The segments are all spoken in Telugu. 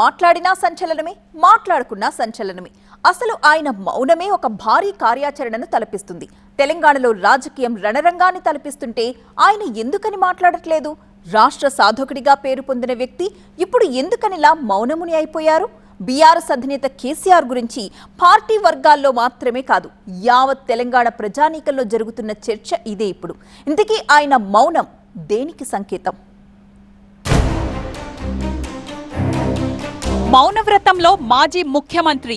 మాట్లాడినా సంచలనమే మాట్లాడుకున్నా సంచలనమే. అసలు ఆయన మౌనమే ఒక భారీ కార్యాచరణను తలపిస్తుంది. తెలంగాణలో రాజకీయం రణరంగాన్ని తలపిస్తుంటే ఆయన ఎందుకని మాట్లాడట్లేదు? రాష్ట్ర సాధకుడిగా పేరు పొందిన వ్యక్తి ఇప్పుడు ఎందుకనిలా మౌనముని అయిపోయారు? బీఆర్ఎస్ అధినేత కేసీఆర్ గురించి పార్టీ వర్గాల్లో మాత్రమే కాదు యావత్ తెలంగాణ ప్రజానీకంలో జరుగుతున్న చర్చ ఇదే ఇప్పుడు. ఇంతకీ ఆయన మౌనం దేనికి సంకేతం? మౌనవ్రతంలో మాజీ ముఖ్యమంత్రి.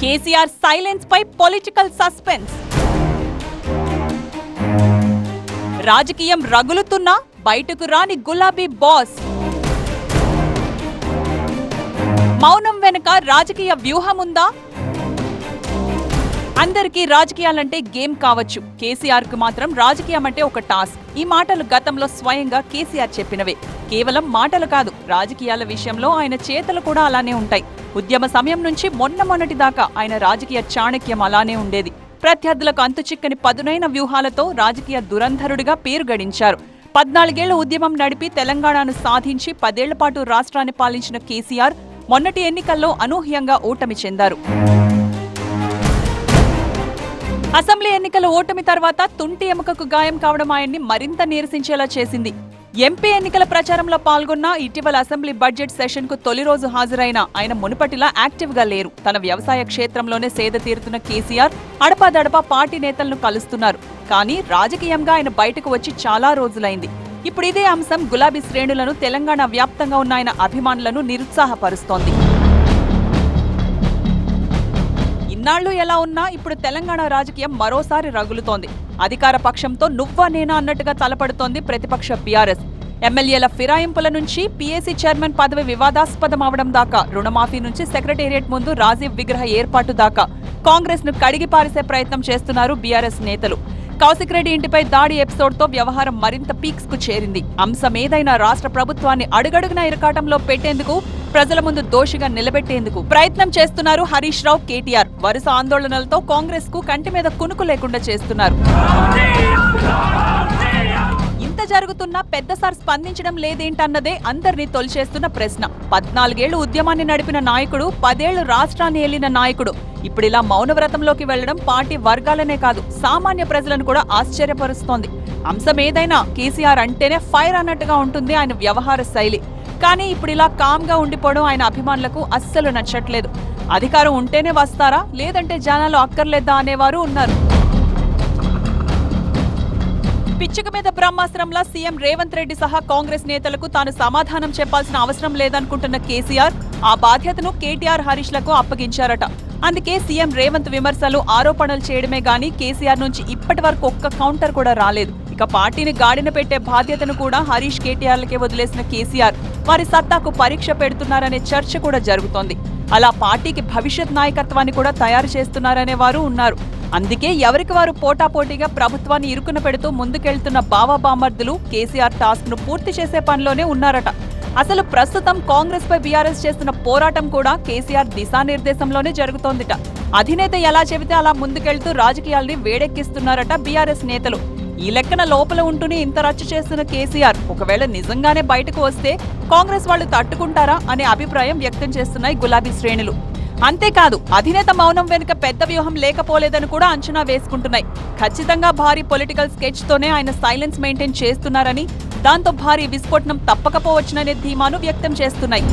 కేసీఆర్ సైలెన్స్ పై పొలిటికల్ సస్పెన్స్. రాజకీయం రగులుతున్నా బయటకు రాని గులాబీ బాస్. మౌనం వెనుక రాజకీయ వ్యూహముందా? అందరికీ రాజకీయాలంటే గేమ్ కావచ్చు. కేసీఆర్కు మాత్రం రాజకీయం అంటే ఒక టాస్క్. ఈ మాటలు గతంలో స్వయంగా కేసీఆర్ చెప్పినవే. కేవలం మాటలు కాదు రాజకీయాల విషయంలో ఆయన చేతలు కూడా అలానే ఉంటాయి. ఉద్యమ సమయం నుంచి మొన్న మొన్నటి దాకా ఆయన రాజకీయ చాణక్యం అలానే ఉండేది. ప్రత్యర్థులకు అంతుచిక్కని పదునైన వ్యూహాలతో రాజకీయ దురంధరుడిగా పేరు గడించారు. పద్నాలుగేళ్ళ ఉద్యమం నడిపి తెలంగాణను సాధించి పదేళ్ళ పాటు రాష్ట్రాన్ని పాలించిన కేసీఆర్ మొన్నటి ఎన్నికల్లో అనూహ్యంగా ఓటమి చెందారు. అసెంబ్లీ ఎన్నికల ఓటమి తర్వాత తుంటి ఎముకకు గాయం కావడం ఆయన్ని మరింత నీరసించేలా చేసింది. ఎంపీ ఎన్నికల ప్రచారంలో పాల్గొన్న ఇటీవల అసెంబ్లీ బడ్జెట్ సెషన్కు తొలి రోజు హాజరైన ఆయన మునుపటిలా యాక్టివ్గా లేరు. తన వ్యవసాయ క్షేత్రంలోనే సేద తీరుతున్న కేసీఆర్ అడపాదడపా పార్టీ నేతలను కలుస్తున్నారు. కానీ రాజకీయంగా ఆయన బయటకు వచ్చి చాలా రోజులైంది. ఇప్పుడు ఇదే అంశం గులాబీ శ్రేణులను తెలంగాణ వ్యాప్తంగా ఉన్న ఆయన అభిమానులను నిరుత్సాహపరుస్తోంది. ఇన్నాళ్ళు ఎలా ఉన్నా ఇప్పుడు తెలంగాణ రాజకీయం మరోసారి రగులుతోంది. అధికార పక్షంతో నువ్వా నేనా అన్నట్టుగా తలపడుతోంది ప్రతిపక్ష బీఆర్ఎస్. ఎమ్మెల్యేల ఫిరాయింపుల నుంచి పీఏసీ చైర్మన్ పదవి వివాదాస్పదం అవడం దాకా రుణమాఫీ నుంచి సెక్రటేరియట్ ముందు రాజీవ్ విగ్రహ ఏర్పాటు దాకా. కాంగ్రెస్ను కడిగి పారేసే ప్రయత్నం చేస్తున్నారు బీఆర్ఎస్ నేతలు. కౌశిక్ రెడ్డి ఇంటిపై దాడి ఎపిసోడ్తో వ్యవహారం మరింత పీక్స్కు చేరింది. అంశం ఏదైనా రాష్ట్ర ప్రభుత్వాన్ని అడుగడుగున ఇరకాటంలో పెట్టేందుకు ప్రజల ముందు దోషిగా నిలబెట్టేందుకు ప్రయత్నం చేస్తున్నారు హరీష్ రావు కేటీఆర్. వరుస ఆందోళనలతో కాంగ్రెస్కు కంటి మీద కునుకు లేకుండా చేస్తున్నారు. ఇంత జరుగుతున్నా పెద్దసారి స్పందించడం లేదేంటన్నదే అందరినీ తొలిచేస్తున్న ప్రశ్న. పద్నాలుగేళ్ళు ఉద్యమాన్ని నడిపిన నాయకుడు పదేళ్ళు రాష్ట్రాన్ని ఏలిన నాయకుడు. ఇప్పుడు ఇలా మౌనవ్రతంలోకి వెళ్ళడం పార్టీ వర్గాలనే కాదు సామాన్య ప్రజలను కూడా ఆశ్చర్యపరుస్తోంది. అంశం ఏదైనా కేసీఆర్ అంటేనే ఫైర్ అన్నట్టుగా ఉంటుంది ఆయన వ్యవహార శైలి. కానీ ఇప్పుడు ఇలా కామ్గా ఉండిపోవడం ఆయన అభిమానులకు అస్సలు నచ్చట్లేదు. అధికారం ఉంటేనే వస్తారా? లేదంటే జనాలు అక్కర్లేదా అనేవారు ఉన్నారు. పిచ్చుక మీద బ్రహ్మాస్త్రంలా సీఎం రేవంత్ రెడ్డి సహా కాంగ్రెస్ నేతలకు తాను సమాధానం చెప్పాల్సిన అవసరం లేదనుకుంటున్న కేసీఆర్ ఆ బాధ్యతను కేటీఆర్ హరీష్లకు అప్పగించారట. అందుకే సీఎం రేవంత్ విమర్శలు ఆరోపణలు చేయడమే గాని కేసీఆర్ నుంచి ఇప్పటి వరకు ఒక్క కౌంటర్ కూడా రాలేదు. ఇక పార్టీని గాడిన పెట్టే బాధ్యతను కూడా హరీష్ కేటీఆర్లకే వదిలేసిన కేసీఆర్ వారి సత్తాకు పరీక్ష పెడుతున్నారనే చర్చ కూడా జరుగుతోంది. అలా పార్టీకి భవిష్యత్ నాయకత్వాన్ని కూడా తయారు చేస్తున్నారనే వారు ఉన్నారు. అందుకే ఎవరికి వారు పోటాపోటీగా ప్రభుత్వాన్ని ఇరుకున పెడుతూ ముందుకెళ్తున్న బావా బామర్దులు కేసీఆర్ టాస్క్ను పూర్తి చేసే పనిలోనే ఉన్నారట. అసలు ప్రస్తుతం కాంగ్రెస్ పై బీఆర్ఎస్ చేస్తున్న పోరాటం కూడా కేసీఆర్ దిశానిర్దేశంలోనే జరుగుతోందిట. అధినేత ఎలా చెబితే అలా ముందుకెళ్తూ రాజకీయాల్ని వేడెక్కిస్తున్నారట బీఆర్ఎస్ నేతలు. ఈ లెక్కన లోపల ఉంటూనే ఇంత రచ్చ చేస్తున్న కేసీఆర్. ఒకవేళ నిజంగానే బయటకు వస్తే కాంగ్రెస్ వాళ్ళు తట్టుకుంటారా అనే అభిప్రాయం వ్యక్తం చేస్తున్నాయి గులాబీ శ్రేణులు. అంతేకాదు అధినేత మౌనం వెనుక పెద్ద వ్యూహం లేకపోలేదని కూడా అంచనా వేసుకుంటున్నాయి. ఖచ్చితంగా భారీ పొలిటికల్ స్కెచ్ తోనే ఆయన సైలెన్స్ మెయింటైన్ చేస్తున్నారని దాంతో భారీ విస్ఫోటనం తప్పకపోవచ్చుననే ధీమాను వ్యక్తం చేస్తున్నాయి.